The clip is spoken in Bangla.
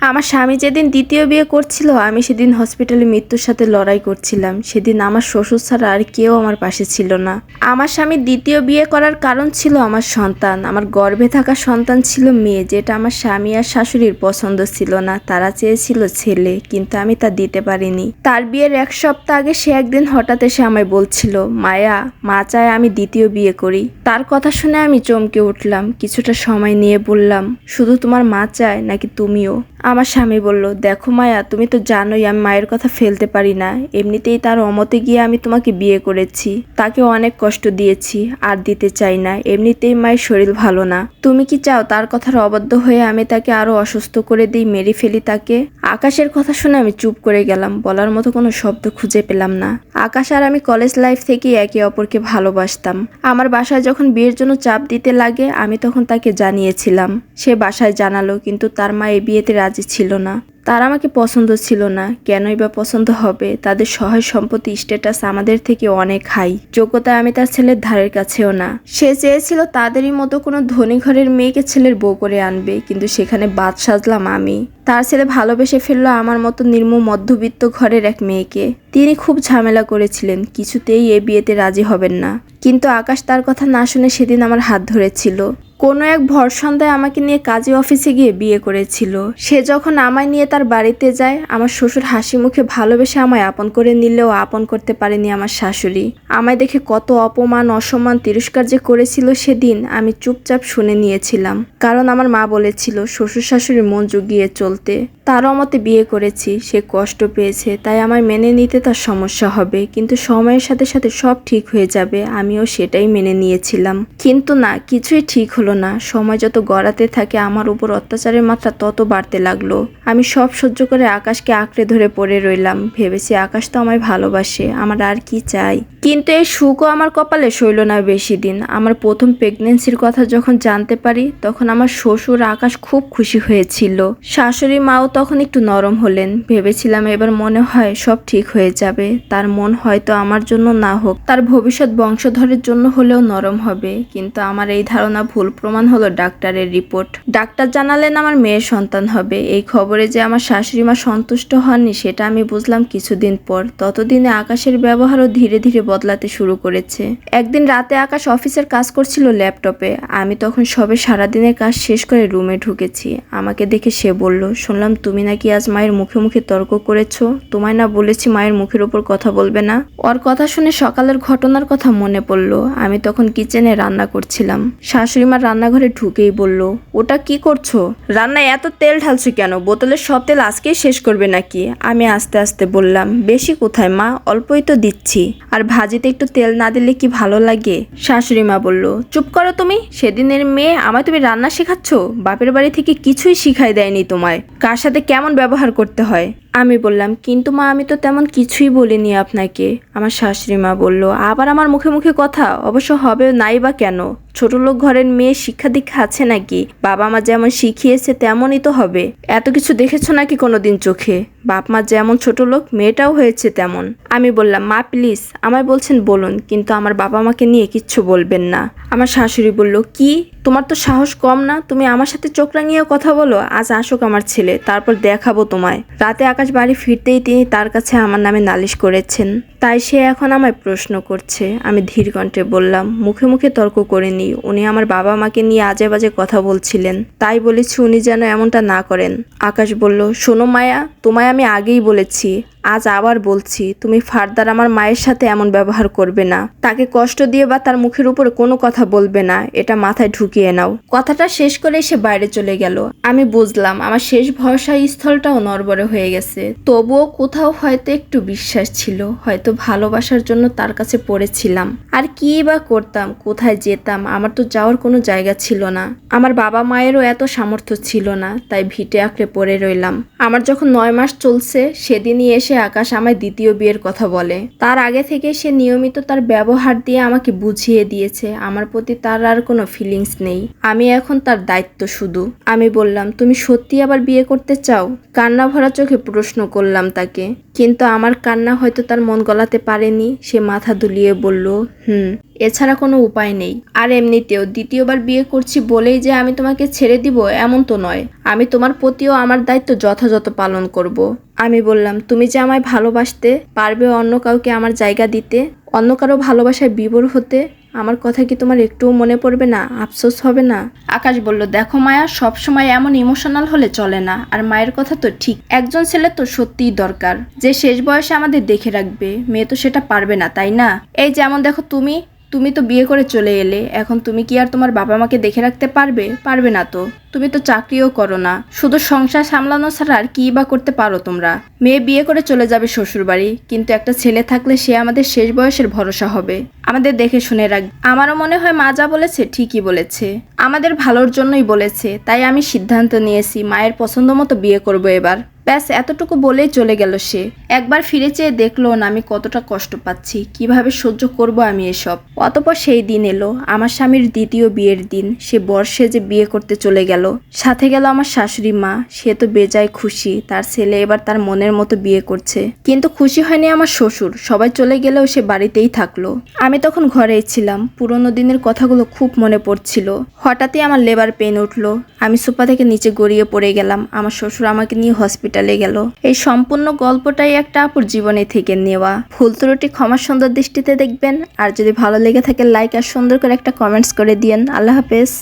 আমার স্বামী যেদিন দ্বিতীয় বিয়ে করছিল, আমি সেদিন হসপিটালে মৃত্যুর সাথে লড়াই করছিলাম। সেদিন আমার শ্বশুর ছাড়া আর কেউ আমার পাশে ছিল না। আমার স্বামী দ্বিতীয় বিয়ে করার কারণ ছিল আমার সন্তান। আমার গর্ভে থাকা সন্তান ছিল মেয়ে, যেটা আমার স্বামী আর শাশুড়ির পছন্দ ছিল না। তারা চেয়েছিল ছেলে, কিন্তু আমি তা দিতে পারিনি। তার বিয়ের এক সপ্তাহ আগে সে একদিন হঠাৎ এসে আমায় বলছিল, মায়া, মা চায় আমি দ্বিতীয় বিয়ে করি। তার কথা শুনে আমি চমকে উঠলাম। কিছুটা সময় নিয়ে বললাম, শুধু তোমার মা চায় নাকি তুমিও? আমার স্বামী বলল, দেখো মায়া, তুমি তো জানোই আমি মায়ের কথা ফেলতে পারি না। এমনিতেই তার অমতে গিয়ে আমি তোমাকে বিয়ে করেছি। তাকে অনেক কষ্ট দিয়েছি, আর দিতে চাই না। এমনিতেই মায়ের শরীর ভালো না। তুমি কি চাও তার কথার অবদ্ধ হয়ে আমি তাকে আরও অসুস্থ করে দিই, মেরে ফেলি তাকে? আকাশের কথা শুনে আমি চুপ করে গেলাম। বলার মতো কোনো শব্দ খুঁজে পেলাম না। আকাশ আর আমি কলেজ লাইফ থেকেই একে অপরকে ভালোবাসতাম। আমার বাসায় যখন বিয়ের জন্য চাপ দিতে লাগে, আমি তখন তাকে জানিয়েছিলাম। সে বাসায় জানালো, কিন্তু তার মা এই বিয়েতে রাজি ছিল না। তার আমাকে পছন্দ ছিল না। কেনই বা পছন্দ হবে? তাদের সহায় সম্পত্তি স্ট্যাটাস আমাদের থেকে অনেক হাই যোগ্যতায় আমি তার ছেলের ধারের কাছেও না। সে চেয়েছিল তাদেরই মতো কোনো ধনী ঘরের মেয়েকে ছেলের বউ করে আনবে, কিন্তু সেখানে বাদ সাজলাম আমি। তার ছেলে ভালোবেসে ফেলল আমার মতো নির্ম মধ্যবিত্ত ঘরের এক মেয়েকে। তিনি খুব ঝামেলা করেছিলেন, কিছুতেই এ বিয়েতে রাজি হবেন না। কিন্তু আকাশ তার কথা না শুনে সেদিন আমার হাত ধরেছিল। কোনো এক ভর সন্ধ্যায় আমাকে নিয়ে কাজী অফিসে গিয়ে বিয়ে করেছিল। সে যখন আমায় নিয়ে তার বাড়িতে যায়, আমার শ্বশুর হাসি মুখে ভালোবেসে আমায় আপন করে নিলেও আপন করতে পারেনি আমার শাশুড়ি। আমায় দেখে কত অপমান, অসম্মান, তিরস্কার যে করেছিল সেদিন আমি চুপচাপ শুনে নিয়েছিলাম। কারণ আমার মা বলেছিল, শ্বশুর শাশুড়ির মন জুগিয়ে চলতে। তারও মতে বিয়ে করেছি, সে কষ্ট পেয়েছে, তাই আমার মেনে নিতে তার সমস্যা হবে। কিন্তু সময়ের সাথে সাথে সব ঠিক হয়ে যাবে, আমিও সেটাই মেনে নিয়েছিলাম। কিন্তু না, কিছুই ঠিক হলো না। সময় যত গড়াতে থাকে আমার উপর অত্যাচারের মাত্রা তত বাড়তে লাগল। আমি সব সহ্য করে আকাশকে আঁকড়ে ধরে পড়ে রইলাম। ভেবেছি আকাশ তো আমায় ভালোবাসে, আমার আর কি চাই। কিন্তু এই সুখও আমার কপালে সইল না বেশি দিন। আমার প্রথম প্রেগনেন্সির কথা যখন জানতে পারি, তখন আমার শ্বশুর আকাশ খুব খুশি হয়েছিল। শাশুড়ি মাও তখন একটু নরম হলেন। ভেবেছিলাম এবার মনে হয় সব ঠিক হয়ে যাবে। তার মন হয়তো আমার জন্য না হোক, তার ভবিষ্যৎ বংশধরের জন্য হলেও নরম হবে। কিন্তু আমার এই ধারণা ভুল প্রমাণ হলো ডাক্তারের রিপোর্ট। ডাক্তার জানালেন, আমার মেয়ের সন্তান হবে। এই খবরে যে আমার শাশুড়ি মা সন্তুষ্ট হননি, সেটা আমি বুঝলাম কিছুদিন পর। ততদিনে আকাশের ব্যবহারও ধীরে ধীরে বদলাতে শুরু করেছে। একদিন রাতে আকাশ অফিসের কাজ করছিল ল্যাপটপে। আমি তখন সবে সারাদিনের কাজ শেষ করে রুমে ঢুকেছি। আমাকে দেখে সে বলল, শুনলাম তুমি নাকি আজ মায়ের মুখে মুখে তর্ক করেছ। তোমায় না বলেছি মায়ের মুখের ওপর কথা বলবে না? ওর কথা শুনে সকালের ঘটনার কথা মনে পড়ল। আমি তখন কিচেনে রান্না করছিলাম। শাশুড়ি মা রান্নাঘরে ঢুকেই বলল, ওটা কি করছ? রান্নায় এত তেল ঢালছো কেন? বোতলের সব তেল আজকেই শেষ করবে নাকি? আমি আস্তে আস্তে বললাম, বেশি কোথায় মা? অল্পই তো দিচ্ছি। আর ভাজিতে একটু তেল না দিলে কি ভালো লাগে? শাশুড়ি মা বলল, চুপ করো তুমি, সেদিনের মেয়ে আমায় তুমি রান্না শেখাচ্ছ? বাপের বাড়ি থেকে কিছুই শিখাই দেয়নি তোমায়। কার সাথে কেমন ব্যবহার করতে হয়? আমি বললাম, কিন্তু মা, আমি তো তেমন কিছুই বলিনি আপনাকে। আমার শাশুড়ি মা বলল, আবার আমার মুখে মুখে কথা? অবশ্য হবে নাই বা কেন? ছোট লোক ঘরের মেয়ে শিক্ষা দীক্ষা আছে নাকি? বাবা মা যেমন শিখিয়েছে, তেমনই তো হবে। এত কিছু দেখেছ নাকি কোনোদিন চোখে? বাপ মা যেমন ছোট লোক, মেয়েটাও হয়েছে তেমন। আমি বললাম, মা প্লিজ আমায় বলছেন বলুন, কিন্তু আমার বাবা মাকে নিয়ে কিচ্ছু বলবেন না। আমার শাশুড়ি বলল, কি? তোমার তো সাহস কম না? তুমি আমার সাথে চোখ রাঙিয়ে কথা বলো? আজ আসুক আমার ছেলে, তারপর দেখাবো তোমায়। রাতে আকাশ বাড়ি ফিরতেই তিনি তার কাছে আমার নামে নালিশ করেছেন। তাই সে এখন আমায় প্রশ্ন করছে। আমি ধীর কণ্ঠে বললাম, মুখে মুখে তর্ক করিনি উনি আমার বাবা মাকে নিয়ে আজে বাজে কথা বলছিলেন। তাই বলেছি উনি যেন এমনটা না করেন। আকাশ বলল, শোনো মায়া, তোমায় আমি আগেই বলেছি। আজ আবার বলছি, তুমি ফার্দার আমার মায়ের সাথে এমন ব্যবহার করবে না। তাকে কষ্ট দিয়ে বা তার মুখের উপরে কোনো কথা বলবে না, এটা মাথায় ঢুকিয়ে নাও। কথাটা শেষ করে সে বাইরে চলে গেল। আমি বুঝলাম, আমার শেষ ভরসা স্থলটাও নরবরে হয়ে গেছে। তবুও কোথাও হয়তো একটু বিশ্বাস ছিল, হয়তো ভালোবাসার জন্য তার কাছে পড়েছিলাম। আর কি বা করতাম, কোথায় যেতাম, আমার তো যাওয়ার কোনো জায়গা ছিল না। আমার বাবা মায়েরও এত সামর্থ্য ছিল না, তাই ভিটে আঁকড়ে পড়ে রইলাম। আমার যখন নয় মাস চলছে, সেদিনই এসে আকাশ আমায় দ্বিতীয় বিয়ের কথা বলে। তার আগে থেকে সে নিয়মিত তার ব্যবহার দিয়ে আমাকে বুঝিয়ে দিয়েছে। আমার প্রতি তার আর কোনো ফিলিংস নেই। আমি এখন তার দায়িত্ব শুধু। আমি বললাম, তুমি সত্যি আবার বিয়ে করতে চাও? কান্না ভরা চোখে প্রশ্ন করলাম তাকে। কিন্তু আমার কান্না হয়তো তার মন গলাতে পারেনি। সে মাথা দুলিয়ে বলল, হুম। এছাড়া কোনো উপায় নেই। আর এমনিতেও দ্বিতীয়বার বিয়ে করছি বলেই যে আমি তোমাকে ছেড়ে দিব এমন তো নয়। আমি তোমার প্রতিও আমার দায়িত্ব যথাযথ পালন করব। আমি বললাম, তুমি যে আমায় ভালোবাসতে পারবে অন্য কাউকে আমার জায়গা দিতে, অন্য কারও ভালোবাসায় বিবর হতে, আমার কথা কি তোমার একটুও মনে পড়বে না? আফসোস হবে না? আকাশ বলল, দেখো মায়া সব সময় এমন ইমোশনাল হলে চলে না। আর মায়ের কথা তো ঠিক। একজন ছেলে তো সত্যিই দরকার। যে শেষ বয়সে আমাদের দেখে রাখবে, মেয়ে তো সেটা পারবে না, তাই না? এই যেমন দেখো তুমি তুমি তো বিয়ে করে চলে এলে, এখন তুমি কি আর তোমার বাবা মাকে দেখে রাখতে পারবে? পারবে না তো। তুমি তো চাকরিও করো না। শুধু সংসার সামলানো ছাড়া আর কি বা করতে পারো তোমরা? মেয়ে বিয়ে করে চলে যাবে শ্বশুর বাড়ি কিন্তু একটা ছেলে থাকলে সে আমাদের শেষ বয়সের ভরসা হবে। আমাদের দেখে শুনে রাখ। আমারও মনে হয় মা যা বলেছে, ঠিকই বলেছে। আমাদের ভালোর জন্যই বলেছে, তাই আমি সিদ্ধান্ত নিয়েছি, মায়ের পছন্দ মতো বিয়ে করব এবার। ব্যাস, এতটুকু বলেই চলে গেল সে। একবার ফিরে চেয়ে দেখল না, আমি কতটা কষ্ট পাচ্ছি, কীভাবে সহ্য করব আমি এসব? অতপর সেই দিন এলো, আমার স্বামীর দ্বিতীয় বিয়ের দিন। সে বর্ষে যে বিয়ে করতে চলে গেল। সাথে গেল আমার শাশুড়ি মা। সে তো বেজায় খুশি, তার ছেলে এবার তার মনের মতো বিয়ে করছে। কিন্তু খুশি হয়নি আমার শ্বশুর, সবাই চলে গেলেও সে বাড়িতেই থাকল। আমি তখন ঘরেই ছিলাম, পুরোনো দিনের কথাগুলো খুব মনে পড়ছিল। হঠাৎই আমার লেবার পেন উঠল, আমি সোফা থেকে নিচে গড়িয়ে পড়ে গেলাম। আমার শ্বশুর আমাকে নিয়ে হসপিটালে গেল। এই সম্পূর্ণ গল্পটাই একটা আপুর জীবনে থেকে নেওয়া। ভুল ত্রুটি ক্ষমা সুন্দর দৃষ্টিতে দেখবেন। আর যদি ভালো লেগে থাকে লাইক আর সুন্দর করে একটা কমেন্টস করে দিয়েন। আল্লাহ হাফেজ।